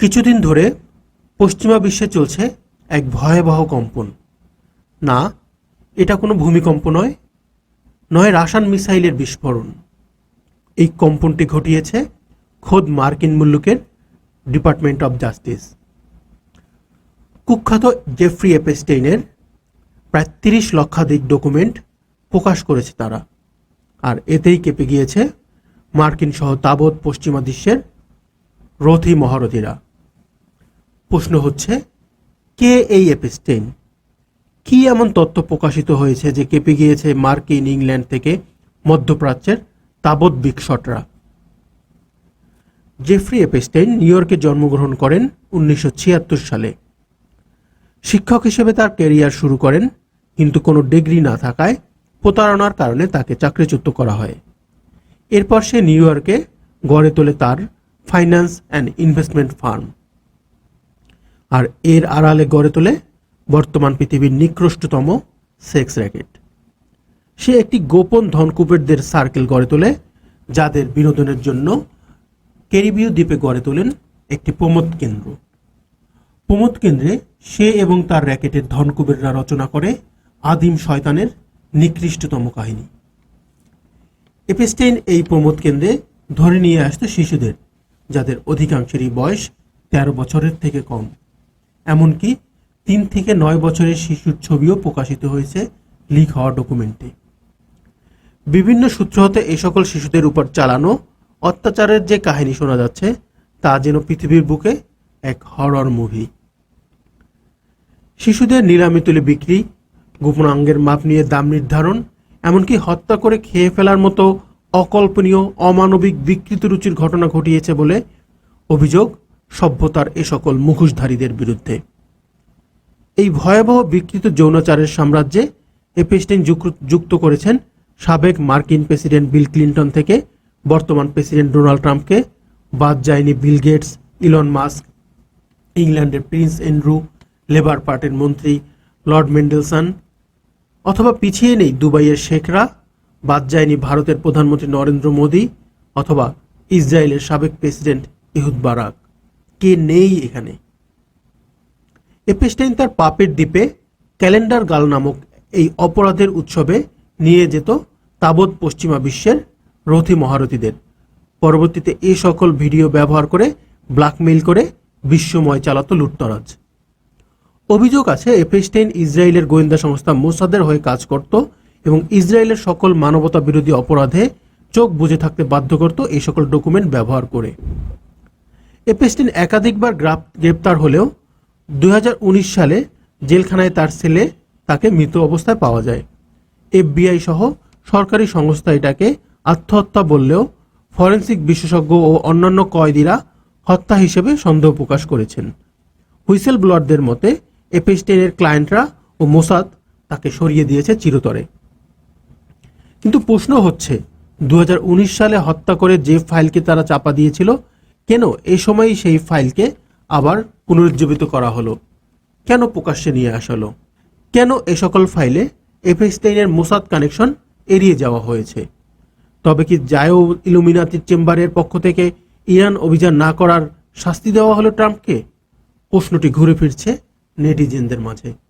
কিছুদিন ধরে পশ্চিমা বিশ্বে চলছে এক ভয়াবহ কম্পন। না, এটা কোনো ভূমিকম্প নয় নয় রাসায়ন মিসাইলের বিস্ফোরণ। এই কম্পনটি ঘটিয়েছে খোদ মার্কিন মুল্লুকের ডিপার্টমেন্ট অফ জাস্টিস। কুখ্যাত জেফ্রি এপেস্টেইনের প্রায় তিরিশ লক্ষাধিক ডকুমেন্ট প্রকাশ করেছে তারা, আর এতেই কেঁপে গিয়েছে মার্কিন সহ তাবৎ পশ্চিমা বিশ্বের রথী মহারথীরা। প্রশ্ন হচ্ছে, কে এই এপেস্টেইন? কি এমন তথ্য প্রকাশিত হয়েছে যে কেঁপে গিয়েছে মার্কিন ইংল্যান্ড থেকে মধ্যপ্রাচ্যের তাবৎ বিকশটরা? জেফ্রি এপেস্টেইন নিউ ইয়র্কে জন্মগ্রহণ করেন উনিশশো ছিয়াত্তর সালে। শিক্ষক হিসেবে তার ক্যারিয়ার শুরু করেন, কিন্তু কোনো ডিগ্রি না থাকায় প্রতারণার কারণে তাকে চাকরিচ্যুত করা হয়। এরপর সে নিউ ইয়র্কে গড়ে তোলে তার ফাইন্যান্স অ্যান্ড ইনভেস্টমেন্ট ফার্ম আর এর আড়ালে গড়ে তোলে বর্তমান পৃথিবীর নিকৃষ্টতম সেক্স র্যাকেট। সে একটি গোপন ধনকুবেরদের সার্কেল গড়ে তোলে, যাদের বিনোদনের জন্য ক্যারিবীয় দ্বীপে গড়ে তোলেন একটি প্রমোদ কেন্দ্র। প্রমোদ কেন্দ্রে সে এবং তার র্যাকেটের ধনকুবেররা রচনা করে আদিম শয়তানের নিকৃষ্টতম কাহিনী। এপেস্টেইন এই প্রমোদ কেন্দ্রে ধরে নিয়ে আসতো শিশুদের, যাদের অধিকাংশেরই বয়স তেরো বছরের থেকে কম। এমনকি তিন থেকে নয় বছরের শিশুর ছবিও প্রকাশিত হয়েছে লিক হওয়া ডকুমেন্টে। বিভিন্ন সূত্র হতে এ সকল শিশুদের উপর চালানো, অত্যাচারের যে কাহিনী শোনা যাচ্ছে, তা যেন পৃথিবীর বুকে এক হরর মুভি শিশুদের নিলামে তুলে বিক্রি গোপনাঙ্গের মাপ নিয়ে দাম নির্ধারণ, এমনকি হত্যা করে খেয়ে ফেলার মতো অকল্পনীয়, অমানবিক বিকৃত রুচির ঘটনা ঘটিয়েছে বলে অভিযোগ সভ্যতার এ সকল মুখোশধারীদের বিরুদ্ধে। এই ভয়াবহ বিকৃত যৌনাচারের সাম্রাজ্যে এপেস্টেইন যুক্ত- যুক্ত করেছেন সাবেক মার্কিন প্রেসিডেন্ট বিল ক্লিন্টন থেকে বর্তমান প্রেসিডেন্ট ডোনাল্ড ট্রাম্পকে, বাদ যায়নি বিল গেটস, ইলন মাস্ক, ইংল্যান্ডের প্রিন্স এন্ড্রু, লেবার পার্টির মন্ত্রী লর্ড মেন্ডেলসন, অথবা পিছিয়ে নেই দুবাইয়ের শেখরা, বাদ যায়নি ভারতের প্রধানমন্ত্রী নরেন্দ্র মোদী, অথবা ইসরায়েলের সাবেক প্রেসিডেন্ট ইহুদ বারাক। কে নেই এখানে। এপেস্টাইন তার পাপের দ্বীপে ক্যালেন্ডার গাল নামক এই অপরাধের উৎসবে নিয়ে যেত তাবৎ পশ্চিমা বিশ্বের রথী মহারথীদের। পরবর্তীতে এই সকল ভিডিও ব্যবহার করে ব্ল্যাকমেইল করে বিশ্বময় চালাতো লুটতরাজ। অভিযোগ আছে, এপেস্টেইন ইসরায়েলের গোয়েন্দা সংস্থা মোসাদের হয়ে কাজ করত এবং ইসরায়েলের সকল মানবতা বিরোধী অপরাধে চোখ বুজে থাকতে বাধ্য করত এই সকল ডকুমেন্ট ব্যবহার করে। এপেস্টিন একাধিকবার গ্রেপ্তার হলেও দুই হাজার উনিশ সালে জেলখানায় তার ছেলে তাকে মৃত অবস্থায় পাওয়া যায়। এফবিআই সহ সরকারি সংস্থা এটাকে আত্মহত্যা বললেও ফরেন্সিক বিশেষজ্ঞ ও অন্যান্য কয়েদিরা হত্যা হিসেবে সন্দেহ প্রকাশ করেছেন। হুইসেল ব্লয়ারদের মতে এপেস্টেনের ক্লায়েন্টরা ও মোসাদ তাকে সরিয়ে দিয়েছে চিরতরে। কিন্তু প্রশ্ন হচ্ছে দু হাজার উনিশ সালে হত্যা করে যে ফাইলকে তারা চাপা দিয়েছিল কেন এ সময়ই সেই ফাইলকে আবার পুনরুজ্জীবিত করা হলো? কেন প্রকাশ্যে নিয়ে আসা কেন এ সকল ফাইলে এফএস্টাইনের মোসাদ কানেকশন এড়িয়ে যাওয়া হয়েছে? তবে কি জায়ো ইলুমিনাতির চেম্বারের পক্ষ থেকে ইরান অভিযান না করার শাস্তি দেওয়া হলো ট্রাম্পকে? প্রশ্নটি ঘুরে ফিরছে নেটিজেনদের মাঝে।